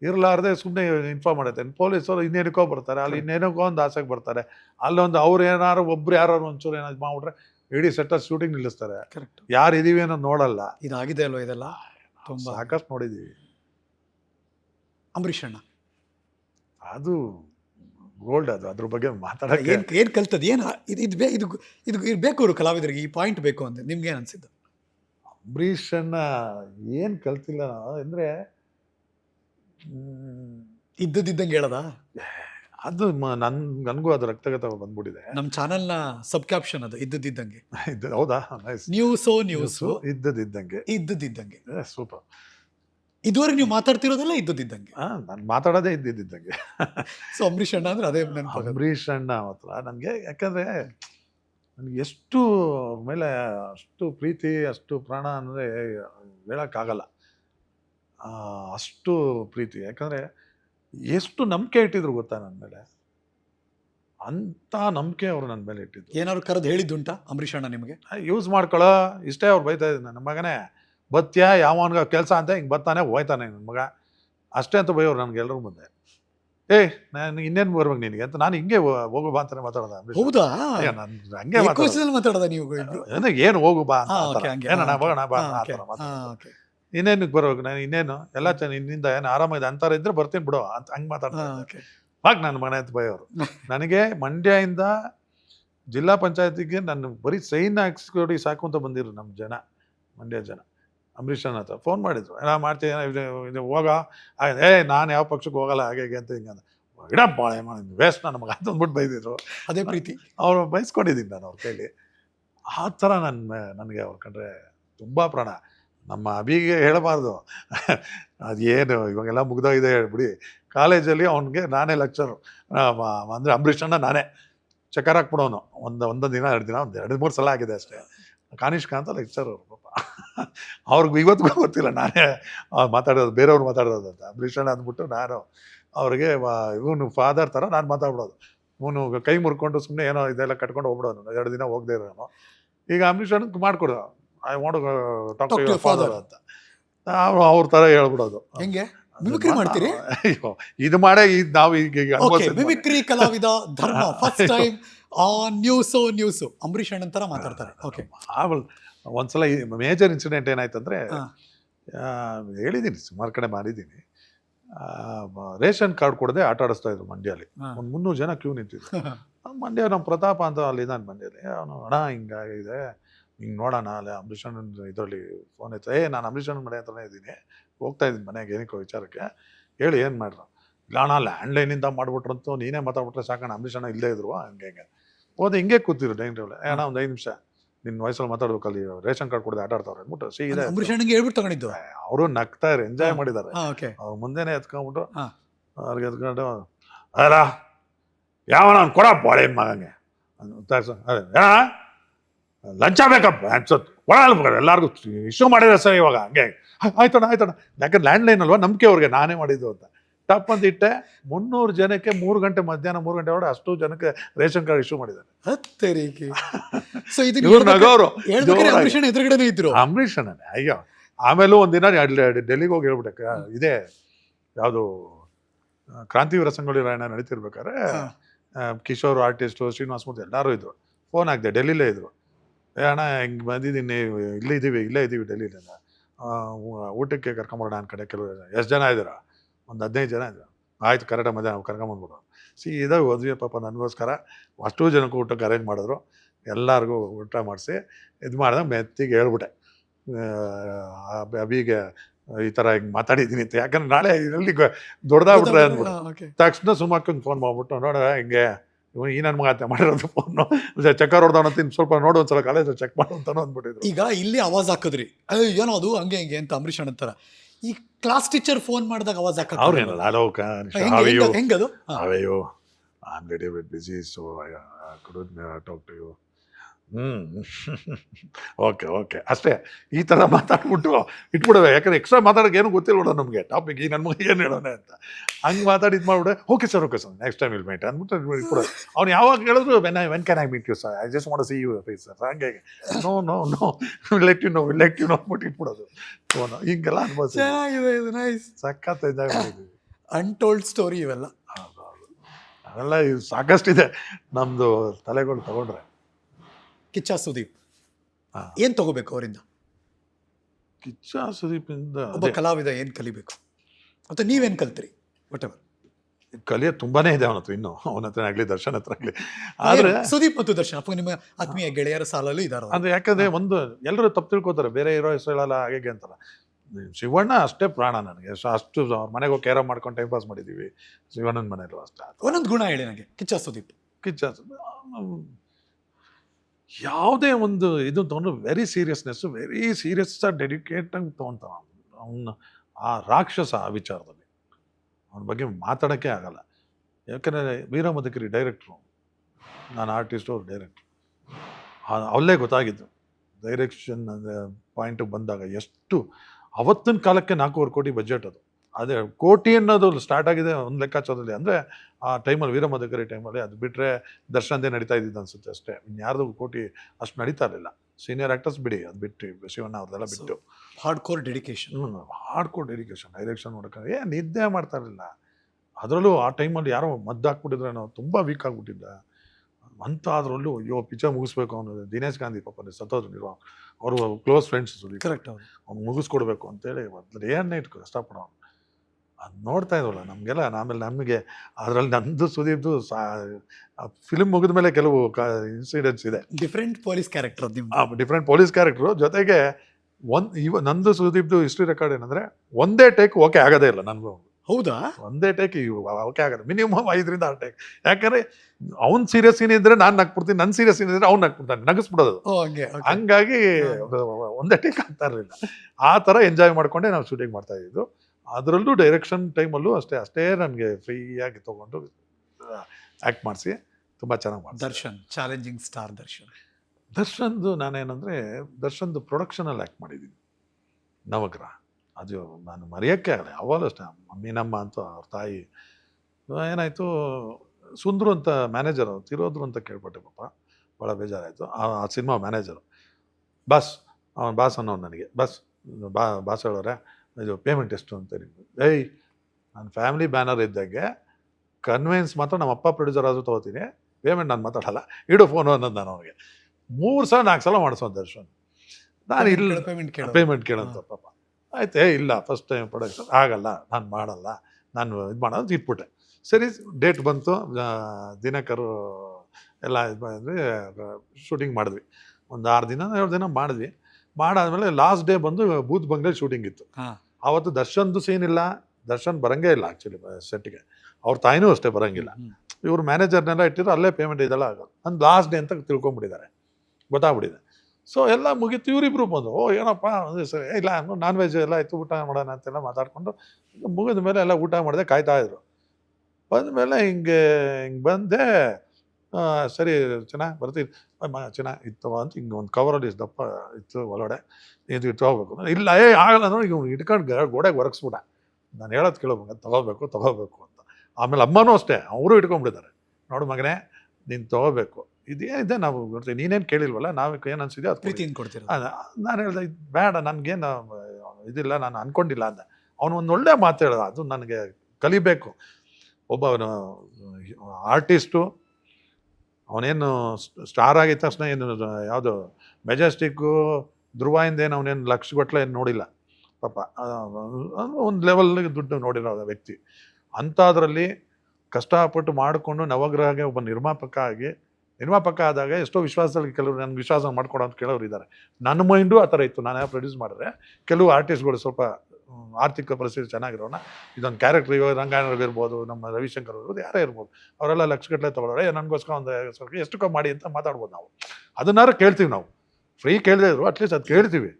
ಇರಲಾರ್ದೆ ಸುಮ್ಮನೆ ಇನ್ಫಾರ್ಮ್ ಮಾಡುತ್ತೆ. ಪೊಲೀಸರು ಇನ್ನೇನಕ್ಕೋ ಬರ್ತಾರೆ. ಅಲ್ಲಿ ಇನ್ನೇನಕ್ಕೋ ಒಂದು ಆಸೆಗೆ ಬರ್ತಾರೆ. ಅಲ್ಲೊಂದು ಅವ್ರು ಏನಾರು ಒಬ್ರು ಯಾರು ಒಂಚೂರು ಏನಾದ್ರು ಮಾಡ್ಬಿಟ್ರೆ ಇಡೀ ಸೆಟ್ಟರ್ ಶೂಟಿಂಗ್ ನಿಲ್ಲಿಸ್ತಾರೆ. ಕರೆಕ್ಟ್ ಯಾರು ಇದೀವಿ ಅನ್ನೋದು ನೋಡಲ್ಲ. ಇದಾಗಿದೆ ಅಲ್ವ ಇದೆಲ್ಲ? ತುಂಬ. ಸಾಕಷ್ಟು ನೋಡಿದ್ದೀವಿ ಅಂಬರೀಷ್ ಅಣ್ಣ. ಅದು ಗೋಲ್ಡ್ ಅದು. ಅದ್ರ ಬಗ್ಗೆ ಮಾತಾಡೋದು ಏನು ಏನು ಕಲ್ತದ ಏನು ಇದು ಇದು ಬೇ ಇದು ಇದು ಇದು ಬೇಕು ಅವರು ಕಲಾವಿದರಿಗೆ ಈ ಪಾಯಿಂಟ್ ಬೇಕು ಅಂತ. ನಿಮ್ಗೆ ಏನ್ ಅನ್ಸಿದ್ದು? ಅಣ್ಣ ಏನು ಕಲ್ತಿಲ್ಲ ಅಂದರೆ ಇದ್ದದಿದ್ದಂಗೆ ಹೇಳದ? ಅದು ನನ್ ನನಗೂ ಅದು ರಕ್ತಗತ ಬಂದ್ಬಿಟ್ಟಿದೆ. ನಮ್ಮ ಚಾನೆಲ್ನ ಸಬ್ ಕ್ಯಾಪ್ಷನ್ ಅದು ಇದ್ದಿದ್ದಂಗೆ *laughs* ಇದ್ದ- ಹೌದಾ? ನೈಸ್ ನ್ಯೂಸೋ ನ್ಯೂಸು ಇದ್ದಿದ್ದಂಗೆ ಇದ್ದದಿದ್ದಂಗೆ ಸೂಪರ್. ಇದುವರೆಗೆ ನೀವು ಮಾತಾಡ್ತಿರೋದೆಲ್ಲ ಇದ್ದದಿದ್ದಂಗೆ ನಾನು ಮಾತಾಡೋದೇ ಇದ್ದಿದ್ದಂಗೆ ಸೊ *laughs* ಅಂಬರೀಷ್ ಅಣ್ಣ ಅಂದ್ರೆ ಅದೇ ನೆನಪಾಗೋದು ಅಂಬರೀಷ್ ಅಣ್ಣ ಮಾತ್ರ. ನನಗೆ ಯಾಕಂದ್ರೆ ನನಗೆ ಎಷ್ಟು ಅವ್ರ ಮೇಲೆ ಅಷ್ಟು ಪ್ರೀತಿ ಅಷ್ಟು ಪ್ರಾಣ ಅಂದರೆ ಹೇಳೋಕ್ಕಾಗಲ್ಲ. ಅಷ್ಟು ಪ್ರೀತಿ. ಯಾಕಂದರೆ ಎಷ್ಟು ನಂಬಿಕೆ ಇಟ್ಟಿದ್ರು ಗೊತ್ತಾ ನನ್ನ ಮೇಲೆ? ಅಂಥ ನಂಬಿಕೆ ಅವರು ನನ್ನ ಮೇಲೆ ಇಟ್ಟಿದ್ದು ಏನಾದ್ರು ಕರೆದು ಹೇಳಿದ್ದುಂಟಾ ಅಂಬರೀಷ್ ಅಣ್ಣ ನಿಮಗೆ? ಯೂಸ್ ಮಾಡ್ಕೊಳ್ಳೋ ಇಷ್ಟೇ ಅವ್ರು ಬೈತಾ ಇದ್ದೀನಿ ನನ್ನ ಮಗನೇ. ಬತ್ತ್ಯಾ ಯಾವನ್ಗ ಕೆಲಸ ಅಂತ ಹಿಂಗೆ ಬತ್ತಾನೆ ಹೋಯ್ತಾನೆ ನನ್ನ ಮಗ. ಅಷ್ಟೇ ಅಂತ ಬೈಯೋರು ನನಗೆಲ್ಲರೂ ಮುಂದೆ. ಏಯ್ ನಾನು ಇನ್ನೇನು ಬರ್ಬೇಕು ನಿನಗೆ ಅಂತ ನಾನು ಹಿಂಗೆ ಹೋಗು ಬಾ ಅಂತಾನೆ ಮಾತಾಡ್ದ. ಹೌದಾ? ನಾನು ಹಂಗೆ ಮಾತಾಡೋದು. ನೀವು ಏನು ಹೋಗು ಬಾ ಏನಣ್ಣ ಹೋಗೋಣ ಬಾ ಆ. ಥರ. ಇನ್ನೇನಕ್ಕೆ ಬರ್ಬೇಕು ನಾನು ಇನ್ನೇನು? ಎಲ್ಲ ಚೆನ್ನ ಇನ್ನಿಂದ ಏನು ಆರಾಮಾಗಿದೆ ಅಂತಾರ ಇದ್ರೆ ಬರ್ತೀನಿ ಬಿಡು ಅಂತ ಹಂಗೆ ಮಾತಾಡ್ತಾರೆ. ಬಾಕ್ ನನ್ನ ಮನೆ ಅಂತ ಬೈಯೋರು. ನನಗೆ ಮಂಡ್ಯದಿಂದ ಜಿಲ್ಲಾ ಪಂಚಾಯತಿಗೆ ನಾನು ಬರೀ ಸೈನ್ ಹಾಕ್ಸ್ಕೊಡಿ ಸಾಕು ಅಂತ ಬಂದಿರು ನಮ್ಮ ಜನ ಮಂಡ್ಯ ಜನ. ಅಂಬರೀಷ್ ಹತ್ರ ಫೋನ್ ಮಾಡಿದ್ರು. ಏನೋ ಮಾಡ್ತೀನಿ ಹೋಗ. ಏ ನಾನು ಯಾವ ಪಕ್ಷಕ್ಕೆ ಹೋಗಲ್ಲ ಹಾಗೆ ಹೇಗೆ ಅಂತ ಹಿಂಗೆ ಇಡಪ್ಪ ವೇಸ್ಟ್ ನನ್ನ ಮಗ ಅಂತ ಅಂದ್ಬಿಟ್ಟು ಬೈದಿದ್ರು. ಅದೇ ಪ್ರೀತಿ. ಅವ್ರು ಬಯಸ್ಕೊಂಡಿದ್ದೀನಿ ನಾನು ಅವ್ರ ಕೈಲಿ. ಆ ಥರ ನನ್ನ ನನಗೆ ಅವ್ರ ಕಂಡ್ರೆ ತುಂಬ ಪ್ರಾಣ. ನಮ್ಮ ಅಭಿಗೆ ಹೇಳಬಾರ್ದು. ಅದೇನು ಇವಾಗೆಲ್ಲ ಮುಗ್ದೋಗಿದೆ ಹೇಳ್ಬಿಡಿ. ಕಾಲೇಜಲ್ಲಿ ಅವನಿಗೆ ನಾನೇ ಲೆಕ್ಚರು ಅಂದರೆ ಅಂಬರೀಷ್ ಅಣ್ಣ ನಾನೇ. ಚಕರ್ ಹಾಕ್ಬಿಡೋನು. ಒಂದು, ಒಂದೊಂದು ದಿನ, ಎರಡು ದಿನ, ಒಂದು ಎರಡು, ಮೂರು ಸಲ ಆಗಿದೆ ಅಷ್ಟೇ. ಕಾನಿಷ್ಕ ಅಂತ ಲೆಕ್ಚರ್ ಅವರು ಪಾಪ. ಅವ್ರಿಗೆ ಇವತ್ತಿಗೂ ಗೊತ್ತಿಲ್ಲ. ನಾನೇ ಮಾತಾಡೋದು, ಬೇರೆಯವ್ರು ಮಾತಾಡೋದು ಅಂತ. ಅಂಬರೀಷ್ ಅಣ್ಣ ಅಂದ್ಬಿಟ್ಟು ನಾನು ಅವ್ರಿಗೆ ಇವನು ಫಾದರ್ ಥರ ನಾನು ಮಾತಾಡ್ಬಿಡೋದು. ಇವನು ಕೈ ಮುರ್ಕೊಂಡು ಸುಮ್ಮನೆ ಏನೋ ಇದೆಲ್ಲ ಕಟ್ಕೊಂಡು ಹೋಗ್ಬಿಡೋನು. ಎರಡು ದಿನ ಹೋಗದೆ ಇರೋನು. ಈಗ ಅಂಬರೀಷ್ ಅಣ್ಣಕ್ಕೆ ಮಾಡ್ಕೊಡು. I want talk to your father ಅಂತ. ನಾವು ಅವ್ರ ಥರ ಹೇಳ್ಬಿಡೋದು. ಹೆಂಗೆ? ಮಿಮಿಕ್ರಿ ಮಾಡ್ತೀರಿ? ಅಯ್ಯೋ ಇದು ಮಾಡೇ ಇದು ನಾವು ಈಗ ಮಿಮಿಕ್ರಿ ಕಲಾವಿದ Dharma first time on news news Ambareesh ಅಣ್ಣನ ಥರ ಮಾತಾಡ್ತಾರೆ. ಓಕೆ ಆಮೇಲೆ ಒಂದ್ಸಲ ಮೇಜರ್ ಇನ್ಸಿಡೆಂಟ್ ಏನಾಯ್ತಂದ್ರೆ. ಆ, ಹೇಳಿದ್ದೀನಿ ಸುಮಾರು ಕಡೆ ಮಾಡಿದ್ದೀನಿ ಆ, ರೇಷನ್ ಕಾರ್ಡ್ ಕೊಡದೆ ಆಟ ಆಡಿಸ್ತಾ ಇದ್ರು ಮಂಡ್ಯಲ್ಲಿ ಒಂದು ಮುನ್ನೂರು ಜನ ಕ್ಯೂ ನಿಂತಿದ್ರು. *laughs* ಮಂಡ್ಯ ನಮ್ಮ ಪ್ರತಾಪ ಅಂತ ಅಲ್ಲಿ ನಾನು ಮಂಡ್ಯಲ್ಲಿ ಅವನು ಹಣ ಹಿಂಗಾಗಿದೆ. ಹಿಂಗೆ ನೋಡೋಣ ಅಲ್ಲೇ ಅಂಬರೀಷ್ ಅಣ್ಣನ ಇದರಲ್ಲಿ ಫೋನ್ ಐತೆ ಏ ನಾನು ಅಂಬರೀಷ್ ಅಣ್ಣನ ಮನೆ ಹತ್ರನೇ ಇದ್ದೀನಿ ಹೋಗ್ತಾ ಇದ್ದೀನಿ ಮನೆಗೆ ಏನಕ್ಕೆ ವಿಚಾರಕ್ಕೆ? ಹೇಳಿ ಏನು ಮಾಡ್ರು? ಇಲ್ಲ ಅಣ್ಣ ಲ್ಯಾಂಡ್ಲೈನಿಂದ ಮಾಡಿಬಿಟ್ರಂತೂ ನೀನೇ ಮಾತಾಡ್ಬಿಟ್ರೆ ಸಾಕಣ್ಣ ಅಂಬರೀಷ್ ಅಣ್ಣ ಇಲ್ಲೇ ಇದ್ರು ಹಂಗೆ ಹಿಂಗೆ. ಹೋದೆ ಹಿಂಗೆ ಕೂತಿರು ಡೈನಿಂಗ್ ಟೇಬಲ್ ಅಣ್ಣ ಒಂದು ಐದು ನಿಮಿಷ ನಿನ್ನ ವಯಸ್ಸಲ್ಲಿ ಮಾತಾಡ್ಬೇಕು ಅಲ್ಲಿ ರೇಷನ್ ಕಾರ್ಡ್ ಕೊಡದೆ ಆಟ ಆಡ್ತಾವ್ರೆ. ಅಂದ್ಬಿಟ್ಟು ಸೀದಾ ಅಂಬರೀಷ್ ಅಣ್ಣಗೆ ಹೇಳ್ಬಿಟ್ಟು ತಗೊಂಡಿದ್ದು? ಅವರು ನಗ್ತಾ ನಗ್ತಾರೆ ಎಂಜಾಯ್. ಮಾಡಿದ್ದಾರೆ. ಅವ್ರು ಮುಂದೆನೆ ಎತ್ಕೊಂಡ್ಬಿಟ್ಟು ಹಾ. ಅವ್ರಿಗೆ ಎತ್ಕೊಂಡು ಅಲ್ಲ ಯಾವ ನಾನು ಕೊಡಪ್ಪ ಬಾಳೆ ಮಗಂಗೆ. ಅದೇ, ಲಂಚ ಬೇಕಪ್ಪ ಅನ್ಸತ್ ಕೊಡಲ್ಲ ಎಲ್ಲರಿಗೂ ಇಶ್ಯೂ ಮಾಡಿದ್ರೆ ಸರ್ ಇವಾಗ ಹಂಗೆ. ಆಯ್ತಣ್ಣ ಆಯ್ತಣ್ಣ. ಯಾಕಂದ್ರೆ ಲ್ಯಾಂಡ್ಲೈನ್ ಅಲ್ವಾ? ನಂಬಿಕೆ ಅವ್ರಿಗೆ ನಾನೇ ಮಾಡಿದ್ದು ಅಂತ. ಟಪ್ ಅಂತ ಇಟ್ಟೆ ಮುನ್ನೂರು ಜನಕ್ಕೆ ಮೂರು ಗಂಟೆ ಮಧ್ಯಾಹ್ನ ಮೂರು ಗಂಟೆ ಒಳಗೆ ಅಷ್ಟು ಜನಕ್ಕೆ ರೇಷನ್ ಕಾರ್ಡ್ ಇಶ್ಯೂ ಮಾಡಿದ್ದಾರೆ. ಹತ್ತೇರಿಕೆ. ಸೊ ಇದು ಇದ್ರು. ಅಂಬರೀಷ್ ಅಣ್ಣನೇ ಅಯ್ಯೋ. ಆಮೇಲೂ ಒಂದಿನ ಡೆಲ್ಲಿಗೆ ಹೋಗಿ ಹೇಳ್ಬಿಟ್ಟೆ. ಇದೇ ಯಾವುದು ಕ್ರಾಂತಿವೀರ ಸಂಗೊಳ್ಳಿ ರಾಯಣ್ಣ ನಡೀತಿರ್ಬೇಕಾದ್ರೆ ಕಿಶೋರ್ ಆರ್ಟಿಸ್ಟು ಶ್ರೀನಿವಾಸ ಮೂರ್ತಿ ಎಲ್ಲರೂ ಇದ್ರು. ಫೋನ್ ಹಾಕಿದೆ ಡೆಲ್ಲಿಲೇ ಇದ್ರು. ಅಣ್ಣ ಹಿಂಗೆ ಬಂದಿದ್ದೀನಿ. ಇಲ್ಲೇ ಇದ್ದೀವಿ ಇಲ್ಲೇ ಇದ್ದೀವಿ ಡೆಲ್ಲಿಲಿ ಅಂತ. ಆ, ಊ- ಊಟಕ್ಕೆ ಕರ್ಕೊಂಬರೋಣ ನನ್ನ ಕಡೆ ಕೆಲವು ಎಷ್ಟು ಜನ ಇದ್ದೀರಾ? ಒಂದು ಹದಿನೈದು ಜನ ಇದ್ದಾರೆ? ಆಯ್ತು ಕರೆಕ್ಟಾಗಿ ಮಧ್ಯಾಹ್ನ ಕರ್ಕೊಂಬಂದ್ಬಿಡು ಇದಾಗ ಹೋದ್ವಿ ಪಾಪ ನನಗೋಸ್ಕರ. ಅಷ್ಟು ಜನಕ್ಕೂ ಊಟಕ್ಕೆ ಅರೇಂಜ್ ಮಾಡಿದ್ರು. ಎಲ್ಲರಿಗೂ ಊಟ ಮಾಡಿಸಿ ಇದು ಮಾಡಿದಾಗ ಮೆತ್ತಿಗೆ ಹೇಳ್ಬಿಟ್ಟೆ. ಅಬಿಗೆ ಈ ಥರ ಹಿಂಗೆ ಮಾತಾಡಿದ್ದೀನಿ ಅಂತ. ಯಾಕಂದ್ರೆ ನಾಳೆ ಇದರಲ್ಲಿ ದೊಡ್ಡದಾಗ್ಬಿಟ್ರೆ ಅಂದ್ಬಿಟ್ಟು ತಕ್ಷಣ ಸುಮಕ್ಕಂಗೆ ಫೋನ್ ಮಾಡ್ಬಿಟ್ಟು ನೋಡೋಣ ಹಿಂಗೆ ಇವ ಈ ನನ್ನ ಮಗ ಅತ್ತೆ ಮಾಡಿರೋದು ಫೋನು ಚಕ್ಕರ್ ಹೊಡೆದವನ ತಿನ್ ಸ್ವಲ್ಪ ನೋಡು ಒಂದ್ಸಲ ಕಾಲೇಜ್ ಚೆಕ್ ಮಾಡು ಅಂತ ಅಂದ್ಬಿಟ್ಟಿದ್ರು. ಈಗ ಇಲ್ಲಿ ಆವಾಜ್ ಹಾಕಿದ್ರಿ. ಅಯ್ಯೋ ಏನೋ ಅದು ಹಂಗೆ ಹಿಂಗೆ ಅಂತ ಅಂಬರೀಷ್ ಅಂತಾರ ತರ. ಈ ಕ್ಲಾಸ್ ಟೀಚರ್ ಫೋನ್ ಮಾಡಿದಾಗ ಆವಾಜ್ ಹಾಕ ಅವ್ರೇನಲ್ಲ ಅಲೋಕ ಹಾವೆಯು ಹೆಂಗದು I am with busy so I could talk to you ಹ್ಞೂ ಓಕೆ ಓಕೆ. ಅಷ್ಟೇ ಈ ಥರ ಮಾತಾಡ್ಬಿಟ್ಟು ಇಟ್ಬಿಡುವೆ ಯಾಕಂದ್ರೆ ಎಕ್ಸ್ಟ್ರಾ ಮಾತಾಡೋಕೆ ಏನು ಗೊತ್ತಿಲ್ಲ ನಮಗೆ. ಟಾಪಿಕ್ ಈ ನನ್ನ ಮಗ ಏನು ಹೇಳೋಣ ಅಂತ. ಹಂಗೆ ಮಾತಾಡಿ ಇದು ಮಾಡ್ಬಿಡೆ. Okay sir okay sir next time will meet ಅಂದ್ಬಿಟ್ಟು ಇಟ್ಬಿಡೋದು ಅವ್ನು ಯಾವಾಗ ಹೇಳಿದ್ರು when I when can I meet you sir I just want see you face sir ಹಂಗೆ no no no let you know let you know ಬಿಟ್ಟು ಇಟ್ಬಿಡೋದು. Phone ಹಿಂಗೆಲ್ಲ ಅನ್ಬೋದು ಚೆನ್ನಾಗಿದೆ ಇದು ನೈಸ್ ಸಖತ್ ಎಂಜಾಯ್ ಅನ್ಟೋಲ್ಡ್ ಸ್ಟೋರಿ ಇವೆಲ್ಲ. ಅವೆಲ್ಲ ಸಾಕಷ್ಟು ಸಾಕಷ್ಟಿದೆ. ನಮ್ಮದು ತಲೆಗಳು ತಗೊಂಡ್ರೆ. ಕಿಚ್ಚ ಸುದೀಪ್ ಏನು ಏನ್ ತಗೋಬೇಕು ಅವರಿಂದ? ಕಿಚ್ಚ ಸುದೀಪಿಂದ ಒಬ್ಬ ಕಲಾವಿದ ಏನು ಕಲಿಬೇಕು? ಮತ್ತೆ ನೀವೇನು ಕಲ್ತ್ರಿ? ವಾಟ್ ಎವರ್ ಕಲಿಯೋದು ತುಂಬಾನೇ ಇದೆ ಅವನತ್ರ ಇನ್ನು ಅವನ ಹತ್ರ ಆಗಲಿ ದರ್ಶನ್ ಹತ್ರ ಆಗಲಿ. ಆದ್ರೆ ಸುದೀಪ್ ಮತ್ತು ದರ್ಶನ್ ಅಪ್ಪ ನಿಮ್ಮ ಆತ್ಮೀಯ ಗೆಳೆಯರ ಸಾಲಲ್ಲೂ ಇದಾರ ಅದು ಯಾಕಂದ್ರೆ ಒಂದು ಎಲ್ಲರೂ ತಪ್ಪು ತಿಳ್ಕೊತಾರೆ ಬೇರೆ ಇರೋ ಹೆಸರು ಹೇಳಲ್ಲ ಹಾಗೆ ಅಂತಾರೆ. ಶಿವಣ್ಣ ಅಷ್ಟೇ ಪ್ರಾಣ ನನಗೆ ಅಷ್ಟು ಅವ್ರ ಮನೆಗೆ ಹೋಗಿ ಕೇರ ಮಾಡ್ಕೊಂಡು ಟೈಮ್ ಪಾಸ್ ಮಾಡಿದ್ದೀವಿ ಶಿವಣ್ಣನ ಮನೆಯಲ್ಲೂ ಅಷ್ಟೇ. ಒಂದೊಂದು ಗುಣ ಹೇಳಿ ನನಗೆ ಕಿಚ್ಚ ಸುದೀಪ್ ಕಿಚ್ಚ ಅವ್ನು ಯಾವುದೇ ಒಂದು ಇದು ತೊಗೊಂಡು very seriousness very serious dedicate ಆಗಿ ತೊಗೊತಾನ ಅವನು, ಆ ರಾಕ್ಷಸ ಆ ವಿಚಾರದಲ್ಲಿ. ಅವನ ಬಗ್ಗೆ ಮಾತಾಡೋಕ್ಕೆ ಆಗಲ್ಲ. ಯಾಕಂದರೆ ವೀರ ಮದಕರಿ ಡೈರೆಕ್ಟ್ರು ನಾನು ಆರ್ಟಿಸ್ಟು ಅವ್ರು ಡೈರೆಕ್ಟ್ರು ಅವಲ್ಲೇ ಗೊತ್ತಾಗಿದ್ದು. ಡೈರೆಕ್ಷನ್ ಪಾಯಿಂಟಿಗೆ ಬಂದಾಗ ಎಷ್ಟು, ಅವತ್ತಿನ ಕಾಲಕ್ಕೆ ನಾಲ್ಕೂವರೆ ಕೋಟಿ ಬಜೆಟ್ ಅದು. ಅದೇ ಕೋಟಿ ಅನ್ನೋದು ಸ್ಟಾರ್ಟ್ ಆಗಿದೆ ಒಂದು ಲೆಕ್ಕಾಚಾರದಲ್ಲಿ. ಅಂದರೆ ಆ ಟೈಮಲ್ಲಿ ವೀರಮದಕರಿ ಟೈಮಲ್ಲಿ ಅದು ಬಿಟ್ಟರೆ ದರ್ಶನದೇ ನಡೀತಾ ಇದ್ದಿದ್ದು ಅನ್ಸುತ್ತೆ ಅಷ್ಟೇ. ಇನ್ಯಾರ್ದು ಕೋಟಿ ಅಷ್ಟು ನಡೀತಾ ಇರಲಿಲ್ಲ. ಸೀನಿಯರ್ ಆ್ಯಕ್ಟರ್ಸ್ ಬಿಡಿ ಅದು ಬಿಟ್ಟು ಶಿವಣ್ಣ ಅವ್ರದ್ದೆಲ್ಲ ಬಿಟ್ಟು. Hardcore dedication hardcore dedication direction ನೋಡೋಕೆ ಏ ನಿದ್ದೆ ಮಾಡ್ತಾ ಇರಲಿಲ್ಲ. ಅದರಲ್ಲೂ ಆ ಟೈಮಲ್ಲಿ ಯಾರೋ ಮದ್ದು ಹಾಕ್ಬಿಟ್ಟಿದ್ರೆ ನಾವು ತುಂಬ ವೀಕ್ ಆಗಿಬಿಟ್ಟಿದ್ದ. ಅಂತ ಅದರಲ್ಲೂ ಅಯ್ಯೋ ಪಿಕ್ಚರ್ ಮುಗಿಸ್ಬೇಕು ಅನ್ನೋದು. ದಿನೇಶ್ ಗಾಂಧಿ ಪಾಪ ಸತ್ತೋದ್ರು ನೀವು ಅವರು ಕ್ಲೋಸ್ ಫ್ರೆಂಡ್ಸ್ ಕರೆಕ್ಟ್ ಅವ್ನು ಮುಗಿಸ್ಕೊಡ್ಬೇಕು ಅಂತೇಳಿ ಮೊದಲು ಏನೇ ಇಟ್ಕೊ ಕಷ್ಟಪಡೋ ಅದು ನೋಡ್ತಾ ಇದ್ವಲ್ಲ ನಮಗೆಲ್ಲ ಆಮೇಲೆ ನಮಗೆ ಅದರಲ್ಲಿ ನಂದು ಸುದೀಪ್ದು ಸಾ ಫಿಲ್ಮ್ ಮುಗಿದ ಮೇಲೆ ಕೆಲವು ಇನ್ಸಿಡೆಂಟ್ಸ್ ಇದೆ. Different police character different police character ಜೊತೆಗೆ ಒಂದು ಇವ ನಂದು ಸುದೀಪ್ದು ಹಿಸ್ಟ್ರಿ ರೆಕಾರ್ಡ್ ಏನಂದರೆ ಒಂದೇ ಟೇಕ್ ಓಕೆ ಆಗೋದೇ ಇಲ್ಲ ನನಗೂ. ಹೌದಾ? ಒಂದೇ ಟೇಕ್ ಓಕೆ ಆಗೋದು. ಮಿನಿಮಮ್ ಐದರಿಂದ ಆರು ಟೇಕ್ ಯಾಕಂದ್ರೆ ಅವ್ನು ಸೀರಿಯಸ್ ಸೀನ್ ಇದ್ರೆ ನಾನು ನಗ್ಬಿಡ್ತೀನಿ ನನ್ನ ಸೀರಿಯಸ್ ಸೀನ್ ಇದ್ರೆ ಅವ್ನು ನಗ್ಬಿಡ್ತಾನೆ ನಗಿಸ್ಬಿಡೋದು. ಹಂಗಾಗಿ ಒಂದೇ ಟೇಕ್ ಆಗ್ತಾ ಇರಲಿಲ್ಲ. ಆ ಥರ ಎಂಜಾಯ್ ಮಾಡ್ಕೊಂಡೆ ನಾವು ಶೂಟಿಂಗ್ ಮಾಡ್ತಾ ಇದ್ದಿದ್ದು. ಅದರಲ್ಲೂ ಡೈರೆಕ್ಷನ್ ಟೈಮಲ್ಲೂ ಅಷ್ಟೇ ಅಷ್ಟೇ ನನಗೆ ಫ್ರೀಯಾಗಿ ತೊಗೊಂಡು ಆ್ಯಕ್ಟ್ ಮಾಡಿಸಿ ತುಂಬ ಚೆನ್ನಾಗಿ ಮಾಡಿ ದರ್ಶನ್ ಚಾಲೆಂಜಿಂಗ್ ಸ್ಟಾರ್ ದರ್ಶನ್. ದರ್ಶನ್ದು ನಾನೇನಂದರೆ ದರ್ಶನ್ದು ಪ್ರೊಡಕ್ಷನಲ್ಲಿ ಆ್ಯಕ್ಟ್ ಮಾಡಿದ್ದೀನಿ. ನವಗ್ರಹ. ಅದು ನಾನು ಮರೆಯೋಕ್ಕೆ ಆಗಲ್ಲ ಅವಾಗ ಅಷ್ಟೇ. ಮಮ್ಮಿನಮ್ಮ ಅಂತ ಅವ್ರ ತಾಯಿ ಏನಾಯಿತು ಸುಂದ್ರು ಅಂತ ಮ್ಯಾನೇಜರ್ ತಿರೋದ್ರು ಅಂತ ಕೇಳ್ಪಟ್ಟೆ ಪಾಪ. ಭಾಳ ಬೇಜಾರಾಯಿತು. ಆ ಆ ಸಿನಿಮಾ ಮ್ಯಾನೇಜರು ಬಾಸ್ ಅವನು ಬಾಸ್ ಅನ್ನೋನು ನನಗೆ. ಬಸ್ ಬಾ ಬಾಸ್ ಹೇಳೋರೆ ಇದು ಪೇಮೆಂಟ್ ಎಷ್ಟು ಅಂತ ನಿಮ್ಗೆ ಏಯ್ ನನ್ನ ಫ್ಯಾಮಿಲಿ ಬ್ಯಾನರ್ ಇದ್ದಂಗೆ ಕನ್ವೆನ್ಸ್ ಮಾತ್ರ ನಮ್ಮ ಅಪ್ಪ ಪ್ರೊಡ್ಯೂಸರ್ ಆದರೂ ತೊಗೋತೀನಿ ಪೇಮೆಂಟ್ ನಾನು ಮಾತಾಡಲ್ಲ ಇಡು ಫೋನು ಅನ್ನೋದು ನಾನು ಅವನಿಗೆ. ಮೂರು ಸಲ ನಾಲ್ಕು ಸಲ ಮಾಡಿಸೋ ದರ್ಶನ್. ನಾನು ಇಲ್ಲ ಪೇಮೆಂಟ್ ಕೇಳೋ. ಪೇಮೆಂಟ್ ಕೇಳಂತ ಪಾಪ. ಏ ಇಲ್ಲ ಫಸ್ಟ್ ಟೈಮ್ ಪ್ರೊಡಕ್ಷನ್ ಆಗಲ್ಲ ನಾನು ಮಾಡಲ್ಲ ನಾನು ಇದು ಮಾಡೋದು ಇಟ್ಬಿಟ್ಟೆ. ಸರಿ ಡೇಟ್ ಬಂತು ದಿನಕರು ಎಲ್ಲ ಇದು ಮಾಡಿದ್ವಿ ಶೂಟಿಂಗ್ ಮಾಡಿದ್ವಿ. ಒಂದು ಆರು ದಿನ ಏಳು ದಿನ ಮಾಡಿದ್ವಿ. ಮಾಡಾದ್ಮೇಲೆ ಲಾಸ್ಟ್ ಡೇ ಬಂದು ಬೂತ್ ಬಂಗ್ಲೆ ಶೂಟಿಂಗ್ ಇತ್ತು. ಆವತ್ತು ದರ್ಶನ್ದು ಸೀನ್ ಇಲ್ಲ ದರ್ಶನ್ ಬರಂಗೇ ಇಲ್ಲ ಆ್ಯಕ್ಚುಲಿ ಸೆಟ್ಗೆ ಅವ್ರ ತಾಯಿನೂ ಅಷ್ಟೇ ಬರಂಗಿಲ್ಲ. ಇವ್ರ ಮ್ಯಾನೇಜರ್ನೆಲ್ಲ ಇಟ್ಟಿದ್ರು ಅಲ್ಲೇ ಪೇಮೆಂಟ್ ಇದೆಲ್ಲ ಆಗೋದು. ನನ್ನ ಲಾಸ್ಟ್ ಡೇ ಅಂತ ತಿಳ್ಕೊಂಬಿಟ್ಟಿದ್ದಾರೆ. ಗೊತ್ತಾಗ್ಬಿಟ್ಟಿದೆ. ಸೊ ಎಲ್ಲ ಮುಗೀತು ಇವರಿಬ್ರು ಬಂದು ಓ ಏನಪ್ಪ ಸರಿ "ಏ, ಇಲ್ಲ ನಾನ್ ವೆಜ್ ಎಲ್ಲ ಇತ್ತು ಊಟ ಮಾಡೋಣ ಅಂತೆಲ್ಲ ಮಾತಾಡ್ಕೊಂಡು ಮುಗಿದ ಮೇಲೆ ಎಲ್ಲ ಊಟ ಮಾಡಿದೆ ಕಾಯ್ತಾ ಇದ್ರು. ಬಂದಮೇಲೆ ಹಿಂಗೆ ಹಿಂಗೆ ಬಂದೆ ಸರಿ ಚೆನ್ನಾಗಿ ಬರ್ತೀವಿ ಚೆನ್ನಾಗಿ ಇತ್ತು ಅಂತ ಹಿಂಗೆ ಒಂದು ಕವರಲ್ಲಿ ಇಷ್ಟು ದಪ್ಪ ಇತ್ತು ಒಳಗಡೆ. ಇದು ಇಟ್ಟು ಹೋಗ್ಬೇಕು. ಇಲ್ಲ ಏ ಆಗಲ್ಲ ನೋಡಿ ಈಗ ಇಟ್ಕೊಂಡು ಗೋಡೆಗೆ ಒರಗಿಸ್ಬಿಡ. ನಾನು ಹೇಳೋದು ಕೇಳೋಮಂಗ ತಗೋಬೇಕು ತಗೋಬೇಕು ಅಂತ. ಆಮೇಲೆ ಅಮ್ಮನೂ ಅಷ್ಟೇ ಅವರು ಇಟ್ಕೊಂಡ್ಬಿಟ್ಟಿದ್ದಾರೆ ನೋಡು ಮಗನೇ ನೀನು ತಗೋಬೇಕು. ಇದೇನಿದೆ ನಾವು ನೋಡ್ತೀವಿ ನೀನೇನು ಕೇಳಿಲ್ವಲ್ಲ ನಾವು ಏನು ಅನ್ಸಿದೆ ಅದು. ಪ್ರೀತಿಯಿಂದ ಕೊಡ್ತೀರ? ನಾನು ಹೇಳಿದೆ ಇದು ಬೇಡ ನನಗೇನು ಇದಿಲ್ಲ ನಾನು ಅನ್ಕೊಂಡಿಲ್ಲ ಅಂದ. ಅವನು ಒಂದು ಒಳ್ಳೆ ಮಾತು ಹೇಳ್ದ ಅದು ನನಗೆ ಕಲಿಬೇಕು. ಒಬ್ಬ ಆರ್ಟಿಸ್ಟು ಅವನೇನು ಸ್ಟಾರ್ ಆಗಿದ ತಕ್ಷಣ ಏನು, ಯಾವುದು ಮೆಜೆಸ್ಟಿಕ್ಕು ಧ್ರುವದಿಂದ ಏನು ಅವನೇನು ಲಕ್ಷಗಟ್ಟಲೆ ಏನು ನೋಡಿಲ್ಲ. ಪಾಪ ಒಂದು ಲೆವೆಲ್ಗೆ ದುಡ್ಡು ನೋಡಿರೋ ವ್ಯಕ್ತಿ. ಅಂಥದ್ರಲ್ಲಿ ಕಷ್ಟಪಟ್ಟು ಮಾಡಿಕೊಂಡು ನವಗ್ರಹಕ್ಕೆ ಒಬ್ಬ ನಿರ್ಮಾಪಕ ಆಗಿ, ನಿರ್ಮಾಪಕ ಆದಾಗ ಎಷ್ಟೋ ವಿಶ್ವಾಸದಲ್ಲಿ ಕೆಲವರು ನನಗೆ ವಿಶ್ವಾಸ ಮಾಡ್ಕೊಡೋ ಅಂತ ಕೇಳೋರು ಇದ್ದಾರೆ ನನ್ನ ಮೈಂಡು ಆ ಥರ ಇತ್ತು. ನಾನು ಪ್ರೊಡ್ಯೂಸ್ ಮಾಡಿದ್ರೆ, ಕೆಲವು ಆರ್ಟಿಸ್ಟ್ಗಳು ಸ್ವಲ್ಪ ಆರ್ಥಿಕ ಪರಿಸ್ಥಿತಿ ಚೆನ್ನಾಗಿರೋಣ ಇದೊಂದು ಕ್ಯಾರೆಕ್ಟರ್ ಇವಾಗ ರಂಗಾಯಣ ಇರ್ಬೋದು, ನಮ್ಮ ರವಿಶಂಕರ್ ಇರ್ಬೋದು, ಯಾರೇ ಇರ್ಬೋದು. ಅವರೆಲ್ಲ ಲಕ್ಷಗಟ್ಟಲೆ ತೊಗೊಳೋರೆ ನನಗೋಸ್ಕರ ಒಂದು ಸ್ವಲ್ಪ ಎಷ್ಟಕ್ಕೋ ಮಾಡಿ ಅಂತ ಮಾತಾಡ್ಬೋದು ನಾವು. ಅದನ್ನಾರು ಕೇಳ್ತೀವಿ ನಾವು. ಫ್ರೀ ಕೇಳದೇ ಇದ್ರು ಅಟ್ಲೀಸ್ಟ್ ಅದು ಕೇಳ್ತೀವಿ.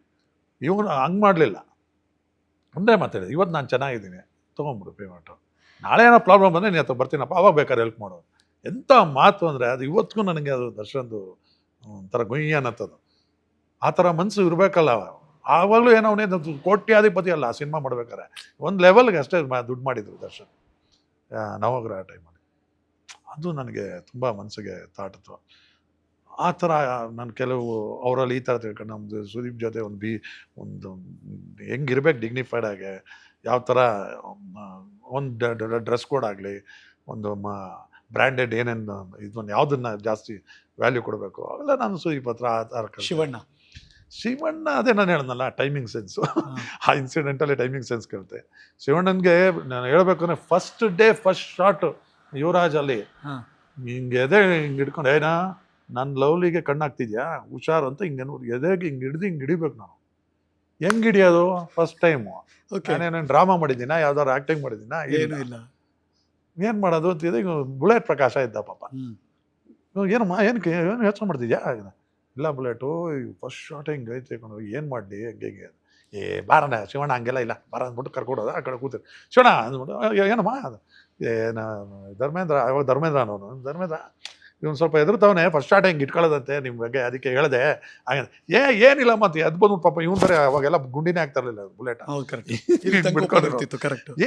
ಇವನು ಹಂಗೆ ಮಾಡಲಿಲ್ಲ. ಒಂದೇ ಮಾತಾಡಿದೆ ಇವತ್ತು ನಾನು ಚೆನ್ನಾಗಿದ್ದೀನಿ. ತೊಗೊಂಬಿಡು ಪೇಮೆಂಟು ನಾಳೆ ಏನೋ ಪ್ರಾಬ್ಲಮ್ ಬಂದರೆ ನೀನು ಅಥವಾ ಬರ್ತೀನಪ್ಪ. ಅವಾಗ ಬೇಕಾದ್ರೆ ಹೆಲ್ಪ್ ಮಾಡು. ಎಂಥ ಮಾತು ಅಂದರೆ ಅದು ಇವತ್ತಿಗೂ ನನಗೆ ಅದು ದರ್ಶನದು, ಒಂಥರ ಗುಯ್ಯ ಅನ್ನತ್ತದು. ಆ ಥರ ಮನಸ್ಸು ಇರಬೇಕಲ್ಲ. ಆವಾಗಲೂ ಏನೋ ಅವನೇ ಕೋಟ್ಯಾಧಿಪತಿ ಅಲ್ಲ ಆ ಸಿನಿಮಾ ಮಾಡ್ಬೇಕಾರೆ ಒಂದು ಲೆವೆಲ್ಗೆ ಅಷ್ಟೇ ದುಡ್ಡು ಮಾಡಿದರು ದರ್ಶನ್. ನವಗ್ರಹ ಟೈಮಲ್ಲಿ ಅದು ನನಗೆ ತುಂಬ ಮನಸ್ಸಿಗೆ ತಾಟಿತು ಆ ಥರ ನಾನು ಕೆಲವು ಅವರಲ್ಲಿ ಈ ಥರ ತಿಳ್ಕೊಂಡು ನಮ್ಮದು ಸುದೀಪ್ ಜೊತೆ ಒಂದು ಬಿ, ಒಂದು ಹೆಂಗಿರ್ಬೇಕು ಡಿಗ್ನಿಫೈಡ್ ಆಗಿ, ಯಾವ ಥರ ಒಂದು ಡ್ರೆಸ್ ಕೋಡ್ ಆಗಲಿ, ಒಂದು ಮ ಬ್ರ್ಯಾಂಡೆಡ್ ಏನೇನು ಇದನ್ನು ಯಾವುದನ್ನು ಜಾಸ್ತಿ ವ್ಯಾಲ್ಯೂ ಕೊಡಬೇಕು, ಅವೆಲ್ಲ ನಾನು ಸುದೀಪ್ ಹತ್ರ ಆ ಥರ. ಶಿವಣ್ಣ. ಶಿವಣ್ಣ ಅದೇ ನಾನು ಹೇಳ್ದಲ್ಲ ಟೈಮಿಂಗ್ ಸೆನ್ಸು ಆ ಇನ್ಸಿಡೆಂಟಲ್ಲಿ ಟೈಮಿಂಗ್ ಸೆನ್ಸ್ ಕೇಳ್ತೆ ಶಿವಣ್ಣನಿಗೆ ನಾನು ಹೇಳ್ಬೇಕು ಅಂದರೆ first day first shot Yuvaraj ಅಲ್ಲಿ. ಹಿಂಗೆ ಎದೆ ಹಿಂಗೆ ಹಿಡ್ಕೊಂಡು ಏನಾ ನನ್ನ ಲವ್ಲಿಗೆ ಕಣ್ಣಾಗ್ತಿದ್ಯಾ? ಹುಷಾರು ಅಂತ ಹಿಂಗೆ ನೋಡಿ ಎದೆಗೆ ಹಿಂಗೆ ಹಿಡ್ದು ಹಿಂಗೆ ಹಿಡಿಬೇಕು ನಾನು. ಹೆಂಗ್ ಹಿಡಿಯೋದು ಫಸ್ಟ್ ಟೈಮು ಓಕೆ ನಾನೇನೇನು ಡ್ರಾಮಾ ಮಾಡಿದ್ದೀನಾ? ಯಾವ್ದಾದ್ರು ಆಕ್ಟಿಂಗ್ ಮಾಡಿದ್ದೀನಾ? ಏನು ಇಲ್ಲ. ಏನು ಮಾಡೋದು ಅಂತ ಇದೆ ಬುಲೆಟ್ ಪ್ರಕಾಶ ಇದ್ದ ಪಾಪ. ಏನು ಮಾ ಏನಮ್ಮ ಏನಕ್ಕೆ ಏನು ಯೋಚನೆ ಮಾಡ್ತಿದ್ಯಾ? ಇಲ್ಲ ಬುಲೆಟು ಫಸ್ಟ್ ಶಾರ್ಟ್ ಹಿಂಗೆ ಐತೆ ಕಣೋ ಏನು ಮಾಡಲಿ ಹಂಗೆ ಹಿಂಗೆ ಏ ಬಾರಣ ಶಿವಣ್ಣ ಹಂಗೆಲ್ಲ ಇಲ್ಲ ಬಾರ ಅಂದ್ಬಿಟ್ಟು ಕರ್ಕೊಡೋದು ಆ ಕಡೆ ಕೂತಿರು ಶಿವಣ ಅಂದ್ಬಿಟ್ಟು "ಅಯ್ಯೋ, ಏನಮ್ಮ ಅದು? ಏನು ಧರ್ಮೇಂದ್ರ ಅವಾಗ ಧರ್ಮೇಂದ್ರ ಅನ್ನೋನು. ಧರ್ಮೇಂದ್ರ ಇವ್ನು ಸ್ವಲ್ಪ ಎದುರ್ತಾವನೆ ಫಸ್ಟ್ ಸ್ಟಾರ್ಟ್ ಹೆಂಗೆ ಇಟ್ಕೊಳ್ಳೋದಂತೆ ನಿಮ್ಮ ಬಗ್ಗೆ ಅದಕ್ಕೆ ಹೇಳಿದೆ ಹಾಗೆ. ಏ ಏನಿಲ್ಲ ಮತ್ತೆ ಅದು ಬಂದು ಪಾಪ ಇವ್ನ ಬರೀ ಅವಾಗೆಲ್ಲ ಗುಂಡಿನೇ ಆಗ್ತಾ ಇರಲಿಲ್ಲ ಬುಲೆಟ್. ಹೌದು ಕರೆಕ್ಟ್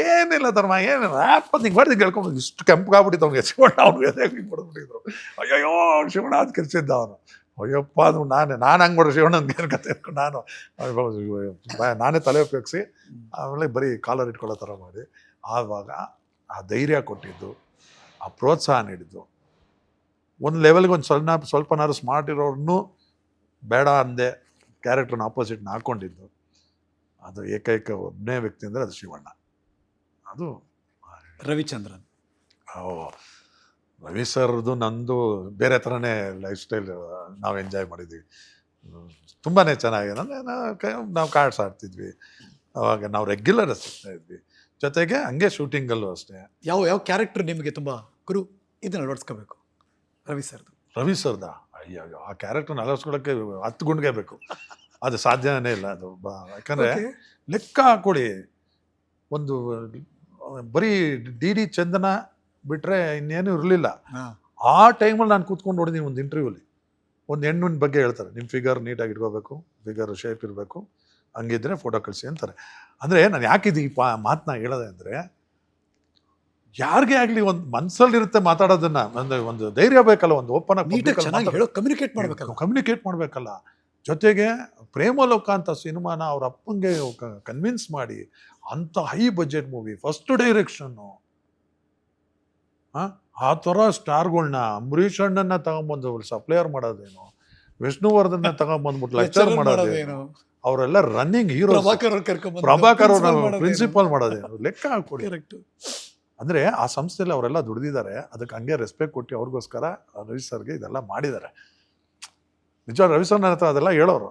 ಏನಿಲ್ಲ ಧರ್ಮ ಏನು ರ್ಯಾಪ್ ಹಿಂಗೆ ಬರ್ದು ಕೇಳ್ಕೊಂಡು ಇಷ್ಟು ಕೆಂಪಗಾಗ್ಬಿಟ್ಟಿತ್ತು ಅವ್ನಿಗೆ. ಶಿವಣ್ಣ ಅವ್ನಿಗೆ ಬಿಡ್ಬಿಟ್ಟಿದ್ರು ಅಯ್ಯೋ ಅವ್ನು ಶಿವಣ್ಣ ಅದು ಕೆಲ್ಸಿದ್ದ ಅವನು. ಅಯ್ಯಪ್ಪ ಅದು ನಾನೇ ನಾನು ಹಂಗೆ ಮಾಡ್ರಿ ಶಿವಣ್ಣನ ಏನು ಕತೆ ಅನ್ಕೊಂಡು ನಾನು ನಾನೇ ತಲೆ ಉಪಯೋಗಿಸಿ ಆಮೇಲೆ ಬರೀ ಕಾಲರ್ ಇಟ್ಕೊಳ್ಳೋ ಥರ ಮಾಡಿ. ಆವಾಗ ಆ ಧೈರ್ಯ ಕೊಟ್ಟಿದ್ದು ಆ ಪ್ರೋತ್ಸಾಹ ನೀಡಿದ್ದು. ಒಂದು ಲೆವೆಲ್ಗೆ ಒಂದು ಸ್ವಲ್ಪ ಸ್ವಲ್ಪನಾದ್ರು ಸ್ಮಾರ್ಟ್ ಇರೋರ್ನು ಬೇಡ ಅಂದೆ ಕ್ಯಾರೆಕ್ಟರ್ನ ಆಪೋಸಿಟ್ನ ಹಾಕ್ಕೊಂಡಿದ್ದು ಅದು ಏಕೈಕ ಒಬ್ಬನೇ ವ್ಯಕ್ತಿ ಅಂದರೆ ಅದು ಶಿವಣ್ಣ. ಅದು ರವಿಚಂದ್ರನ್. ಓ ರವಿ ಸರ್ದು ನಂದು ಬೇರೆ ಥರನೇ ಲೈಫ್ ಸ್ಟೈಲ್ ನಾವು ಎಂಜಾಯ್ ಮಾಡಿದ್ವಿ. ತುಂಬಾ ಚೆನ್ನಾಗಿದೆ. ಅಂದರೆ ನಾವು ಕಾರ್ಡ್ಸ್ ಆಡ್ತಿದ್ವಿ. ಅವಾಗ ನಾವು ರೆಗ್ಯುಲರ್ ಸಿಗ್ತಾ ಇದ್ವಿ. ಜೊತೆಗೆ ಹಂಗೆ ಶೂಟಿಂಗಲ್ಲೂ ಅಷ್ಟೇ. ಯಾವ ಯಾವ ಕ್ಯಾರೆಕ್ಟರ್ ನಿಮಗೆ ತುಂಬ ಗುರು? ಇದನ್ನ ಅಳವಡಿಸ್ಕೋಬೇಕು ರವಿ ಸರ್ದು. ರವಿ ಸರ್ದ? ಅಯ್ಯೋ ಆ ಕ್ಯಾರೆಕ್ಟರ್ನ ಅಳವಡಿಸ್ಕೊಳಕ್ಕೆ ಹತ್ತು ಗುಂಡ್ಗೆ ಬೇಕು. ಅದು ಸಾಧ್ಯನೇ ಇಲ್ಲ ಅದು ಬಾ ಯಾಕಂದರೆ. ಲೆಕ್ಕ ಹಾಕೊಳ್ಳಿ ಒಂದು ಬರೀ ಡಿ ಡಿ ಚಂದನ ಬಿಟ್ರೆ ಇನ್ನೇನು ಇರಲಿಲ್ಲ. ಆ ಟೈಮಲ್ಲಿ ನಾನು ಕೂತ್ಕೊಂಡು ನೋಡಿದ್ದೀನಿ ಒಂದು ಇಂಟರ್ವ್ಯೂಲಿ ಒಂದು ಹೆಣ್ಣಿನ ಬಗ್ಗೆ ಹೇಳ್ತಾರೆ. ನಿಮ್ಮ ಫಿಗರ್ ನೀಟಾಗಿ ಇಟ್ಕೋಬೇಕು ಫಿಗರ್ ಶೇಪ್ ಇರಬೇಕು ಹಂಗಿದ್ರೆ ಫೋಟೋ ಕಳಿಸಿ ಅಂತಾರೆ. ಅಂದರೆ ನಾನು ಯಾಕಿದ್ದು ಈ ಪಾ ಮಾತನ್ನ ಹೇಳೋದೆ ಅಂದರೆ ಯಾರಿಗೆ ಆಗಲಿ ಒಂದು ಮನಸ್ಸಲ್ಲಿರುತ್ತೆ ಮಾತಾಡೋದನ್ನ ಒಂದು ಒಂದು ಧೈರ್ಯ ಬೇಕಲ್ಲ ಒಂದು ಓಪನ್ ಆಗಿ ಚೆನ್ನಾಗಿ ಹೇಳೋ ಕಮ್ಯುನಿಕೇಟ್ ಮಾಡಬೇಕಲ್ಲ. ಕಮ್ಯುನಿಕೇಟ್ ಮಾಡಬೇಕಲ್ಲ. ಜೊತೆಗೆ ಪ್ರೇಮಲೋಕ ಅಂತ ಸಿನಿಮಾನ ಅವ್ರ ಅಪ್ಪಂಗೆ ಕನ್ವಿನ್ಸ್ ಮಾಡಿ ಅಂಥ high budget movie first direction ಆ? ಥರ ಸ್ಟಾರ್ಗಳನ್ನ ಅಂಬರೀಷ್ ಅಣ್ಣನ್ನ ತಗೊಂಬಂದು ಸಪ್ಲೈಯರ್ ಮಾಡೋದೇನು? ವಿಷ್ಣುವರ್ಧನ್ ತಗೊಂಬಂದ್ಬಿಟ್ಟು ಲೆಕ್ಚರ್ ಮಾಡೋದೇನು? ಅವರೆಲ್ಲ ರನ್ನಿಂಗ್ ಹೀರೋ ಪ್ರಭಾಕರ್ ಪ್ರಿನ್ಸಿಪಲ್ ಅವ್ರನ್ನ ಪ್ರಿನ್ಸಿಪಾಲ್ ಮಾಡೋದೇನು? ಲೆಕ್ಕ ಹಾಕೊಡಿ. ಅಂದ್ರೆ ಆ ಸಂಸ್ಥೆಯಲ್ಲಿ ಅವರೆಲ್ಲ ದುಡಿದಿದ್ದಾರೆ. ಅದಕ್ಕೆ ಹಂಗೆ ರೆಸ್ಪೆಕ್ಟ್ ಕೊಟ್ಟು ಅವ್ರಿಗೋಸ್ಕರ ರವಿ ಸರ್ಗೆ ಇದೆಲ್ಲ ಮಾಡಿದ್ದಾರೆ. ನಿಜ ರವಿ ಸರ್ ನನ್ನ ಹತ್ರ ಅದೆಲ್ಲ ಹೇಳೋರು.